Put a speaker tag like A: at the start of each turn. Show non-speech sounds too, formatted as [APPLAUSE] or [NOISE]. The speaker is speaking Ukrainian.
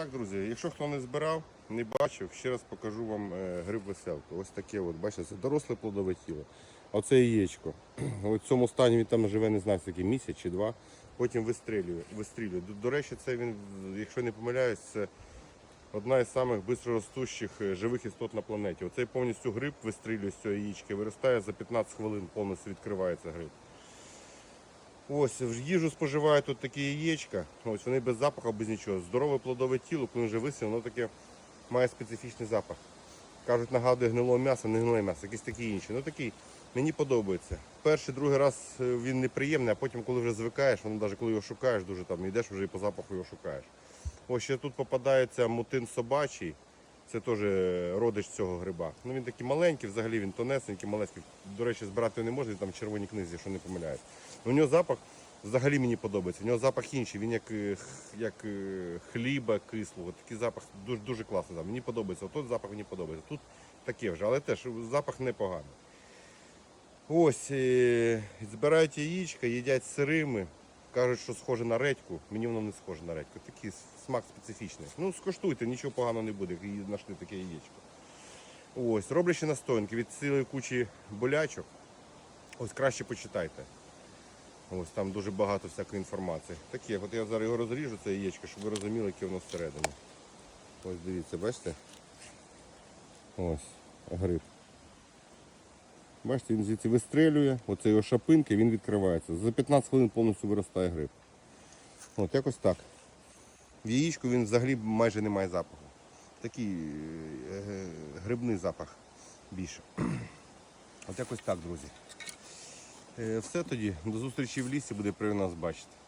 A: Так, друзі, якщо хто не збирав, не бачив, ще раз покажу вам е, гриб веселку. Ось таке, от, бачите, це доросле плодове тіло. Оце яєчко. [CLEARS THROAT] У цьому стані він там живе, не знаю, скільки місяць чи два. Потім вистрілює. вистрілює. До, до речі, це він, якщо не помиляюсь, це одна із самих швидкоростущих е, живих істот на планеті. Оцей повністю гриб вистрілює з цього яєчка, виростає за 15 хвилин, повністю відкривається гриб. Ось їжу споживають тут такі яєчка. Ось вони без запаху, без нічого. Здорове плодове тіло, коли вже висів, воно таке має специфічний запах. Кажуть, нагадує гнилого м'яса, не гниле м'ясо, якісь такі інші. Ну такий мені подобається. Перший, другий раз е, він неприємний, а потім, коли вже звикаєш, воно навіть коли його шукаєш, дуже там йдеш вже і по запаху його шукаєш. Ось ще тут попадається мутин собачий. Це теж родич цього гриба. Ну він такий маленький, взагалі він тонесенький, маленький. До речі, збирати не можна, там в червоній книзі, якщо не помиляюсь. У нього запах взагалі мені подобається. У нього запах інший, він як, е, як е, хліба кислого. Такий запах дуже, дуже класний. запах. Мені подобається. От запах мені подобається. Тут таке вже, але теж запах непоганий. Ось е, збирають яєчка, їдять сирими. Кажуть, що схоже на редьку. Мені воно не схоже на редьку. Такий смак специфічний. Ну, скуштуйте, нічого поганого не буде, як знайшли таке яєчко. Ось, роблять ще настоянки від цілої кучі болячок. Ось краще почитайте. Ось там дуже багато всякої інформації. Таке, от я зараз його розріжу, це яєчко, щоб ви розуміли, яке воно всередині. Ось дивіться, бачите? Ось, гриб. Бачите, він звідси вистрелює, оце його шапинки, він відкривається. За 15 хвилин повністю виростає гриб. От якось так. В яєчку він взагалі майже не має запаху. Такий е, е, грибний запах більше. От якось так, друзі. Е, Все тоді. До зустрічі в лісі, буде при нас бачити.